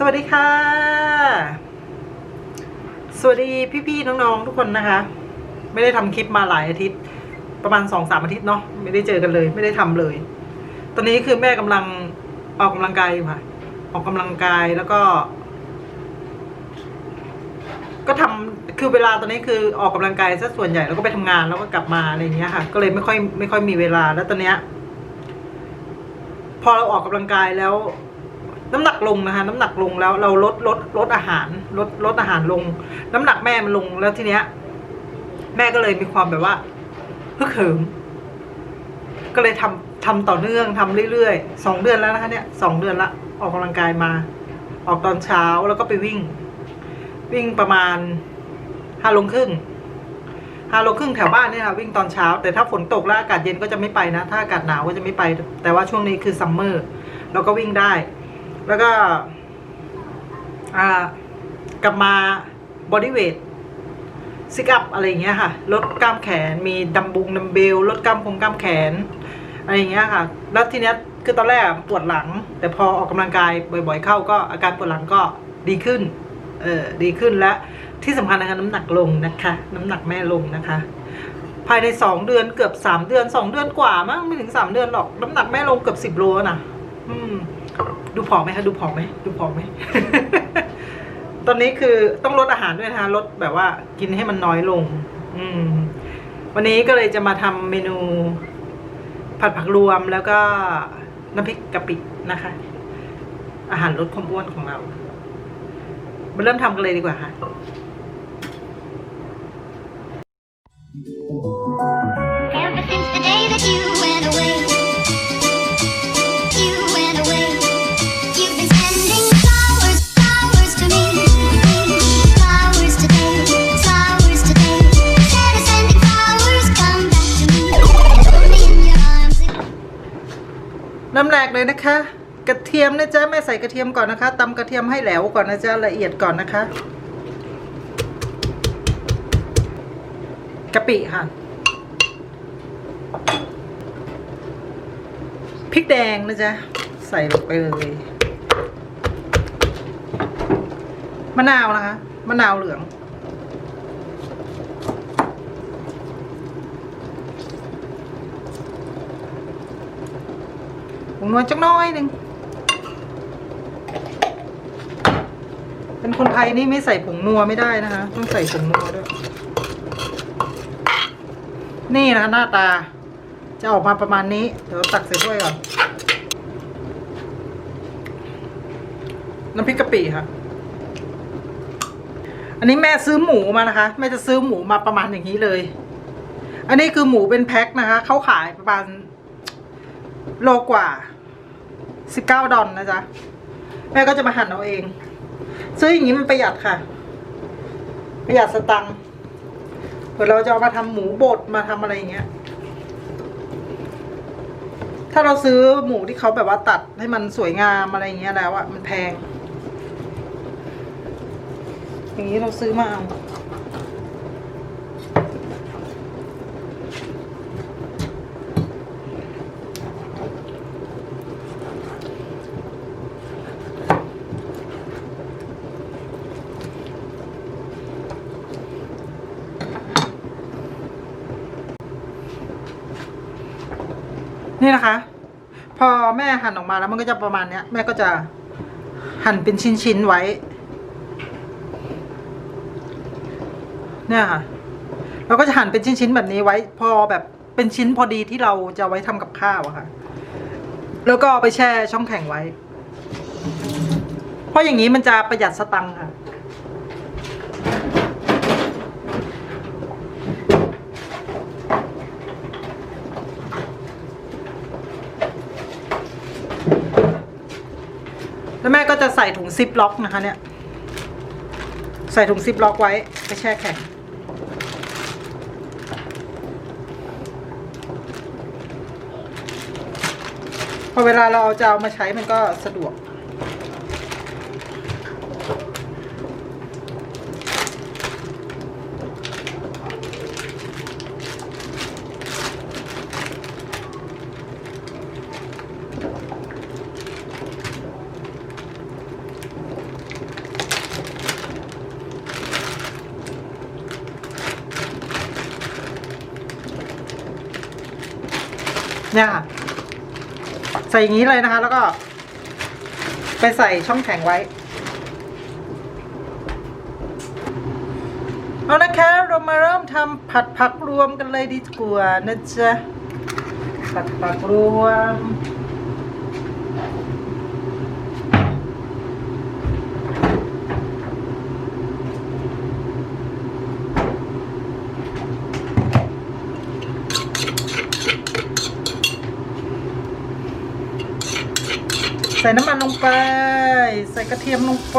สวัสดีค่ะ สวัสดีพี่ๆน้องๆทุกคนนะคะ ไม่ได้ทำคลิปมาหลายอาทิตย์ ประมาณสองสามอาทิตย์เนาะไม่ได้เจอกันเลย ไม่ได้ทำเลย ตอนนี้คือแม่กำลังออกกำลังกายอยู่ค่ะ ออกกำลังกายแล้วก็ ก็ทำคือเวลาตอนนี้คือออกกำลังกายซะส่วนใหญ่แล้วก็ไปทำงานแล้วก็กลับมาอะไรอย่างเงี้ยค่ะ ก็เลยไม่ค่อยไม่ค่อยมีเวลาแล้วตอนเนี้ย พอเราออกกำลังกายแล้ว น้ำหนักลงนะคะ น้ำหนักลงแล้วเราลดลดลดอาหารลดลดอาหารลง น้ำหนักแม่มันลงแล้วทีเนี้ย แม่ก็เลยมีความแบบว่าฮึกเหิมก็เลยทำทำต่อเนื่องทำเรื่อยๆสองเดือนแล้วนะคะเนี่ยสองเดือนละออกกำลังกายมา ออกตอนเช้าแล้วก็ไปวิ่ง วิ่งประมาณห้าโลครึ่งห้าโลครึ่งแถวบ้านเนี่ยค่ะวิ่งตอนเช้า แต่ถ้าฝนตกแล้วอากาศเย็นก็จะไม่ไปนะ ถ้าอากาศหนาวก็จะไม่ไป แต่ว่าช่วงนี้คือซัมเมอร์เราก็วิ่งได้ แล้วก็ อ่ากลับมาบอดี้เวทซิกอัพอะไรอย่างเงี้ยค่ะ ลดกล้ามแขน มีดัมบุงดัมเบล ลดกล้ามพงกล้ามแขน อะไรอย่างเงี้ยค่ะ แล้วทีเนี้ยคือตอนแรกปวดหลัง แต่พอออกกำลังกายบ่อยๆเข้าก็อาการปวดหลังก็ดีขึ้น เออดีขึ้นและที่สำคัญนะคะน้ำหนักลงนะคะ น้ำหนักแม่ลงนะคะ ภายในสองเดือนเกือบสามเดือนสองเดือนกว่ามั้งไม่ถึงสามเดือนหรอก น้ำหนักแม่ลงเกือบสิบโลนะอืม ดูผอมไหมคะดูผอมไหมดูผอมไหม ตอนนี้คือต้องลดอาหารด้วยนะคะลดแบบว่ากินให้มันน้อยลง อืม วันนี้ก็เลยจะมาทำเมนู ผัดผักรวมแล้วก็น้ำพริกกะปินะคะ อาหารลดความอ้วนของเรามาเริ่มทำกันเลยดีกว่าค่ะ Ever เลยนะคะ กระเทียมนะจ๊ะแม่ใส่กระเทียมก่อนนะคะตำกระเทียมให้แหลวก่อนนะจ๊ะละเอียดก่อนนะคะกะปิค่ะพริกแดงนะจ๊ะใส่ลงไปเลยมะนาวนะคะมะนาวเหลือง งนัวจักน้อยหนึ่ง เป็นคนไทยนี่ไม่ใส่ผงนัวไม่ได้นะคะ ต้องใส่ผงนัวด้วย นี่นะคะหน้าตา จะออกมาประมาณนี้ เดี๋ยวตักใส่ถ้วยก่อน น้ำพริกกะปิค่ะ อันนี้แม่ซื้อหมูมานะคะ แม่จะซื้อหมูมาประมาณอย่างนี้เลย อันนี้คือหมูเป็นแพ็คนะคะ เขาขายประมาณโลกว่า สิบเก้าดอลนะจ๊ะ แม่ก็จะมาหั่นเอาเอง ซื้ออย่างนี้มันประหยัดค่ะ ประหยัดสตังค์เผื่อเราจะเอามาทำหมูบดมาทำอะไรอย่างเงี้ย ถ้าเราซื้อหมูที่เขาแบบว่าตัดให้มันสวยงามอะไรอย่างเงี้ยแล้วอะมันแพง อย่างนี้เราซื้อมาเอา นี่นะคะ พอแม่หั่นออกมาแล้วมันก็จะประมาณเนี้ย แม่ก็จะหั่นเป็นชิ้นๆไว้ เนี่ยค่ะเราก็จะหั่นเป็นชิ้นๆแบบนี้ไว้ พอแบบเป็นชิ้นพอดีที่เราจะไว้ทำกับข้าวอะค่ะ แล้วก็ไปแช่ช่องแข็งไว้ เพราะอย่างนี้มันจะประหยัดสตังค์ค่ะ แล้วแม่ก็จะใส่ถุงซิปล็อกนะคะเนี่ย ใส่ถุงซิปล็อกไว้ไปแช่แข็งพอเวลาเราเอาจะเอามาใช้มันก็สะดวก เนี่ยค่ะ ใส่อย่างนี้เลยนะคะ แล้วก็ ไปใส่ช่องแข็งไว้ เอานะคะ เรามาเริ่มทำผัดผักรวมกันเลยดีกว่านะจ๊ะผัดผักรวม ใส่น้ำมันลงไป ใส่กระเทียมลงไป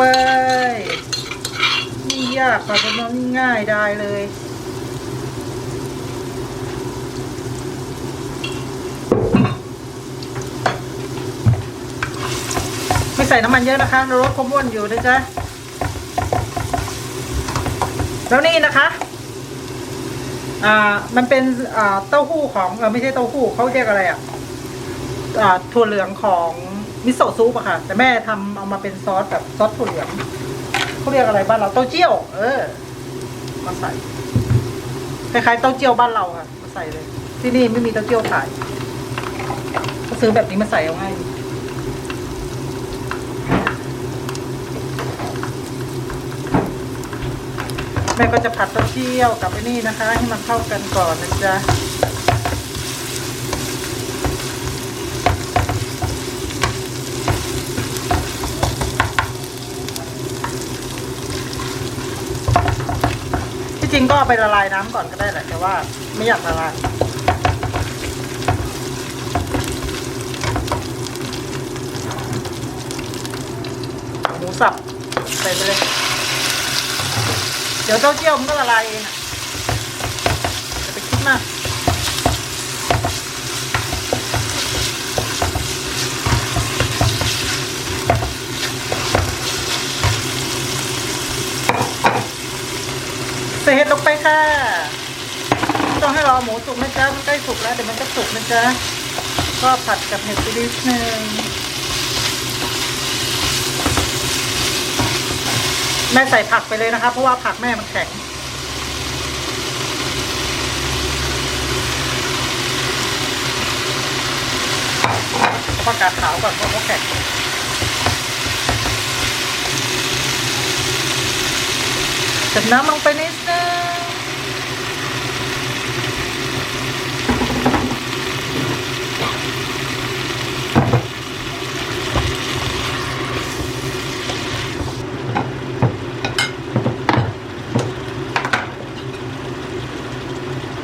ไม่ยากค่ะเป็นน้ำง่ายได้เลยไม่ใส่น้ำมันเยอะนะคะราลดความอ้วนอยู่นะจ๊ะแล้วนี่นะคะ อ่า มันเป็นอ่าเต้าหู้ของเออไม่ใช่เต้าหู้เขาเรียกอะไรอะ อ่า ถั่วเหลืองของ มิโซะซุปอะค่ะ แต่แม่ทำเอามาเป็นซอสแบบซอสถั่วเหลืองเขาเรียกอะไรบ้านเราเต้าเจี้ยว เออ มาใส่คล้ายๆเต้าเจี้ยวบ้านเราค่ะ มาใส่เลย ที่นี่ไม่มีเต้าเจี้ยวขายก็ซื้อแบบนี้มาใส่เอาง่ายดีแม่ก็จะผัดเต้าเจี้ยวกับไอ้นี่นะคะ ให้มันเข้ากันก่อนนะจ๊ะ ที่จริง ก็เอาไปละลายน้ำก่อนก็ได้แหละแต่ว่าไม่อยากละลายหมูสับใส่ไปเลย เดี๋ยวเต้าเจี้ยวมันก็ละลายเองอะไปคิดมาก ส่เห็ดลงไปค่ะ ต้องให้รอหมูสุกนะจ๊ะมันใกล้สุกแล้วเดี๋ยวมันก็สุกนะจ๊ะก็ผัดกับเห็ดไปนิดนึงแม่ใส่ผักไปเลยนะคะเพราะว่าผักแม่มันแข็งเอาผักาขาวก่อนเพราะเขาแข็งใส่น้ำลงไปนิดนึง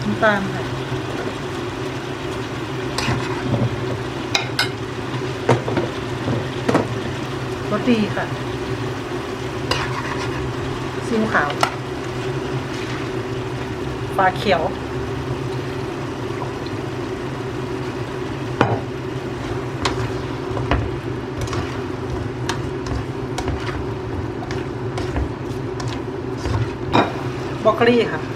น้ำ ตาลค่ะรสดีค่ะซีอิ๊วขาวปลาเขียวบรอกโคลีค่ะ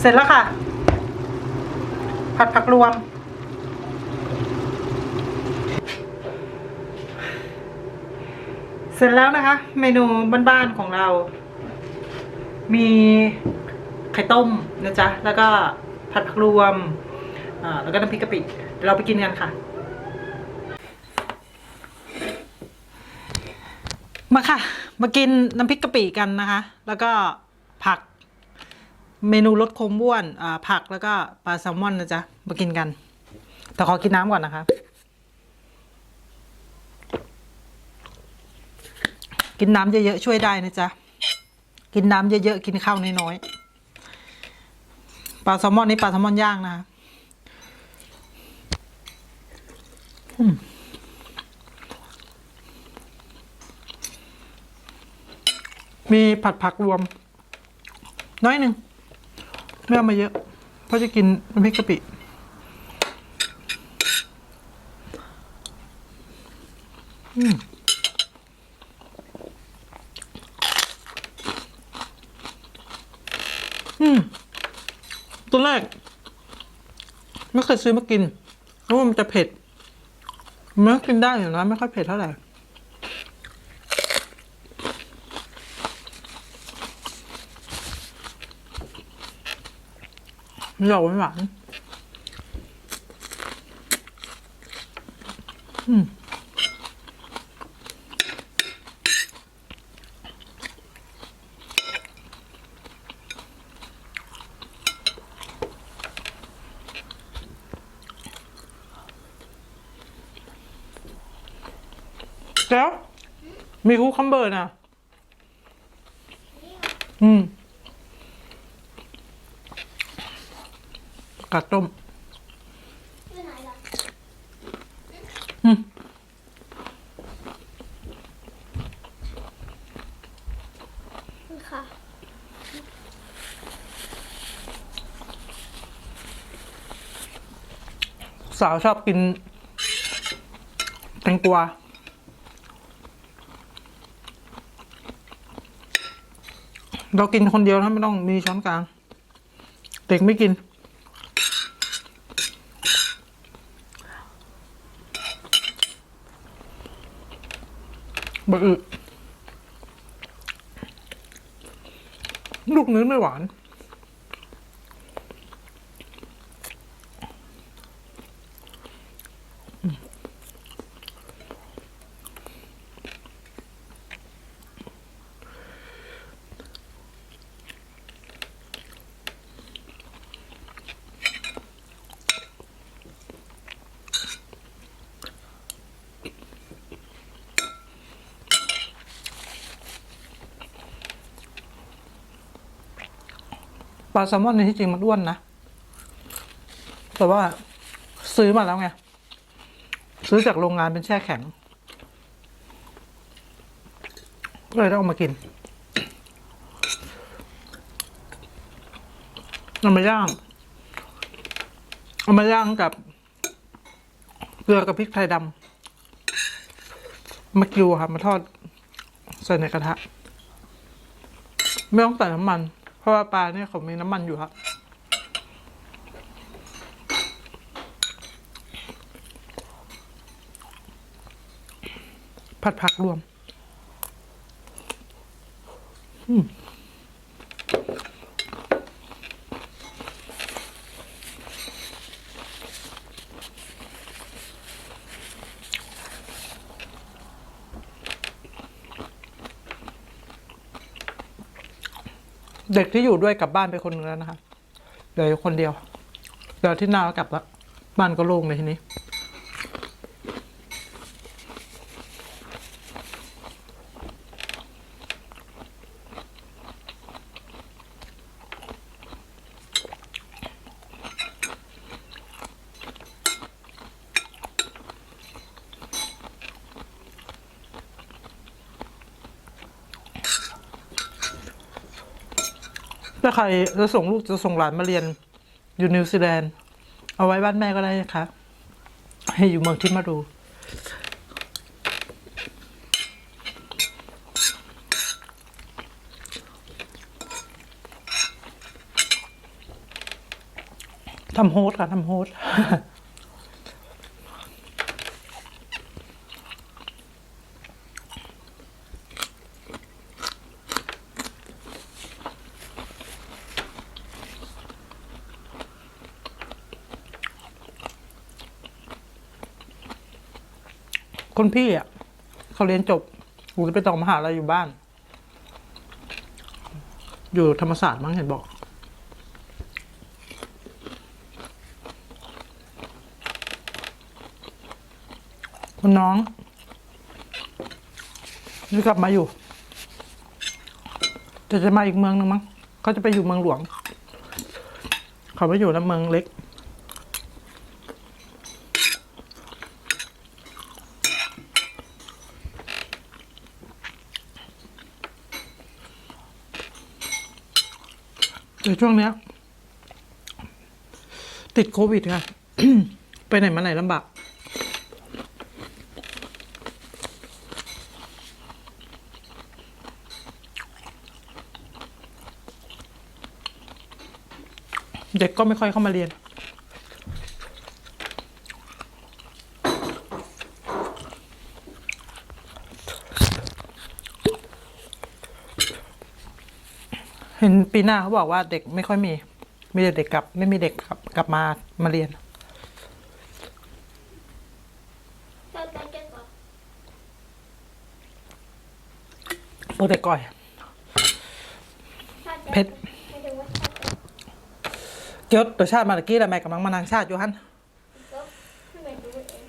เสร็จแล้วค่ะ ผัดผักรวม เสร็จแล้วนะคะ เมนูบ้านๆของเรา มีไข่ต้มนะจ๊ะ แล้วก็ผัดผักรวม แล้วก็น้ำพริกกะปิเราไปกินกันค่ะ มาค่ะ มากินน้ำพริกกะปิกันนะคะ แล้วก็ผัก เมนูรสคมบ้วนผักแล้วก็ปลาแซลมอนนะจ๊ะ มากินกัน แต่ขอกินน้ำก่อนนะคะ กินน้ำเยอะๆช่วยได้นะจ๊ะ กินน้ำเยอะๆกินข้าวน้อยๆ ปลาแซลมอนนี่ปลาแซลมอนย่างนะคะมีผัดผักรวม น้อยหนึ่ง ไม่อามาเยอะ เพราะจะกินน้ำพริกกะปิอืมอืมตัวแรก ไม่เคยซื้อมากินเพราะมันจะเผ็ดมันกินได้อยู่นะ ไม่ค่อยเผ็ดเท่าไหร่ ไม่หยอกไม่หวานอืมแล้วมีคูคัมเบอร์นะอืม กัดต้มอืมค่ะสาวชอบกินแตงกวาเรากินคนเดียวถ้าไม่ต้องมีช้อนกลาง เด็กไม่กิน บะอึลูกนี้ไม่หวาน ลาแซลมอนในที่จริงมันอ้วนนะ แต่ว่าซื้อมาแล้วไง ซื้อจากโรงงานเป็นแช่แข็ง ก็เลยต้องเอามากินเอามาย่างเอามาย่างกับ เกลือกับพริกไทยดำมากิวครับมาทอดใส่ในกระทะ ไม่ต้องใส่น้ำมัน เพราะว่าปลาเนี่ยเขามีน้ำมันอยู่ครับผัดผักรวม อืม เด็กที่อยู่ด้วยกลับบ้านไปคนหนึงแล้วนะคะเหลืออยู่คนเดียวเดี๋ยวที่นาก็กลับละบ้านก็โล่งเลยทีนี้ ใครจะส่งลูกจะส่งหลานมาเรียนอยู่นิวซีแลนด์เอาไว้บ้านแม่ก็ได้นะคะ ให้อยู่เมืองที่มาดู ทำโฮสค่ะทำโฮส คนพี่อะเขาเรียนจบกูจะไปต่อมหาลัยอยู่บ้าน อยู่ธรรมศาสตร์มั้งเห็นบอกคนน้องนี่กลับมาอยู่แต่จะมาอีกเมืองนึงมั้งเขาจะไปอยู่เมืองหลวง เขาไปอยู่ในเมืองเล็ก แต่ช่วงเนี้ย ติดโควิดค่ะ ไปไหนมาไหนลำบากเด็กก็ไม่ค่อยเข้ามาเรียน นปีหน้าเขาบอกว่าเด็กไม่ค่อยมี มีแต่เด็กกลับ ไม่มีเด็กกลับกลับมามาเรียนเราไปกันก่อนพวกเด็กก่อย เพชรไม่ดูว่าชาติเกี่ยวตัวชาติมาตะกี้แล้วแม่กำลังมานางชาติอยู่ฮันก็ให้มันดูเอง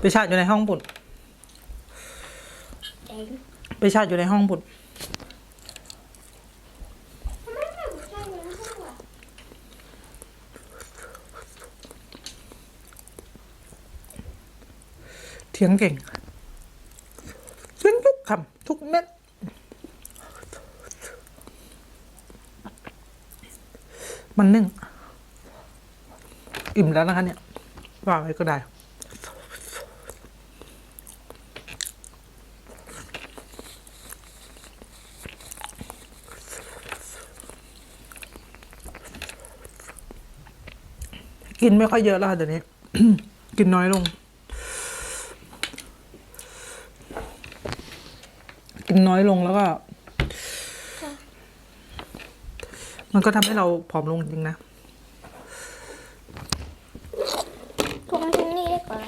ไปชาติอยู่ในห้องบุญเองไปชาติอยู่ในห้องบุญ ทำไมไม่ดูชาติเลยนะพ่อ เถียงเก่งเถียงทุกคำทุกเม็ดมันนึ่ง อิ่มแล้วนะคะเนี่ยว่าไว้ก็ได้ กินไม่ค่อยเยอะแล้วค่ะเดี๋ยวนี้ กินน้อยลง นน้อยลงแล้วก็ มันก็ทำให้เราผอมลงจริงนะพวกมันที่นี่ได้ก่อน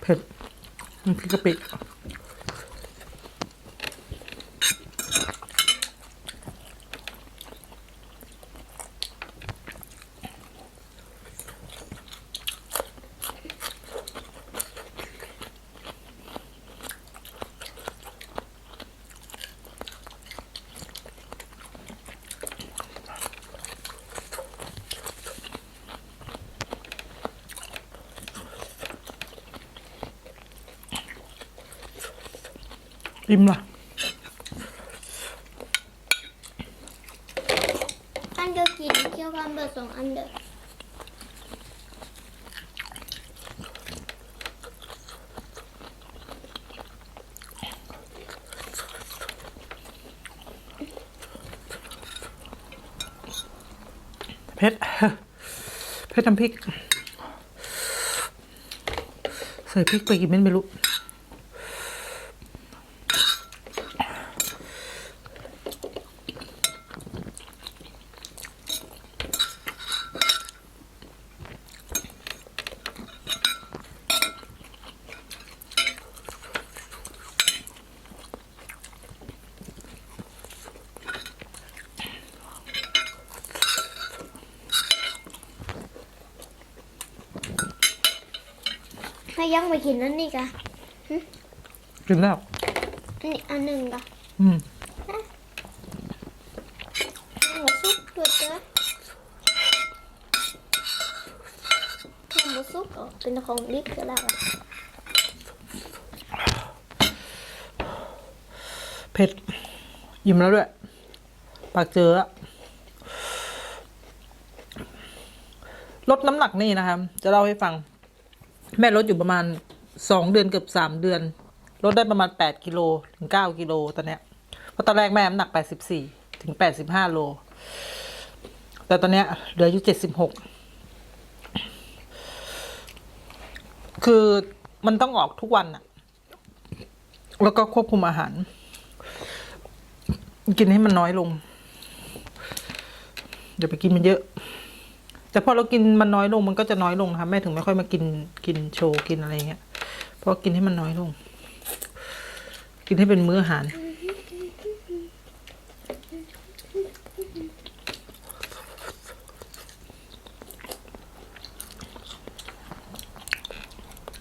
เผ็ดน้ำพริกกะปิ อิ่มล่ะอันเดียวกินเคี่ยวกันเบอร์สองอันเดียวเผ็ดเผ็ดน้ำพริก ใส่พริกไปกี่เม็ดไม่รู้ ถ้ายังไม่กินนั่นนี่กะกินแล้วอันนี้อันหนึ่งกะอืมหัวซุปตัวเจ้าถ้าหมูซุปก็เป็นของดิบก็ได้อะเผ็ดยิ้มแล้วด้วย ปากเจออะลดน้ำหนักนี่นะคะจะเล่าให้ฟัง แม่ลดอยู่ประมาณสองเดือนเกือบสามเดือนลดได้ประมาณแปดกิโลถึงเก้ากิโลตอนเนี้ยเพราะตอนแรกแม่น้ำหนักแปดสิบสี่ถึงแปดสิบห้าโล แต่ตอนเนี้ยเหลืออยู่เจ็ดสิบหกคือมันต้องออกทุกวันอะแล้วก็ควบคุมอาหาร กินให้มันน้อยลง อย่าไปกินมันเยอะ แต่พอเรากินมันน้อยลงมันก็จะน้อยลงนะคะแม่ถึงไม่ค่อยมากินกินโชว์กินอะไรเงี้ยเพราะกินให้มันน้อยลง กินให้เป็นมื้ออาหาร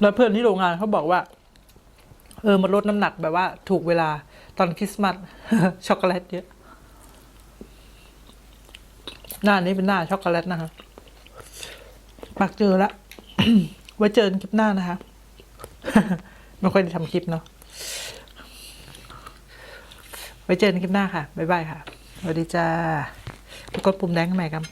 แล้วเพื่อนที่โรงงานเขาบอกว่า เออมาลดน้ำหนักแบบว่า ถูกเวลาตอนคริสต์มาสช็อกโกแลตเยอะหน้านี้เป็นหน้าช็อกโกแลตนะคะ ปากเจอละ ไว้เจอนคลิปหน้านะคะ ไม่ค่อยได้ทำคลิปเนาะ ไว้เจอนคลิปหน้าค่ะ บ๊ายบายค่ะ สวัสดีจ้ากดปุ่มแดงใหม่กัน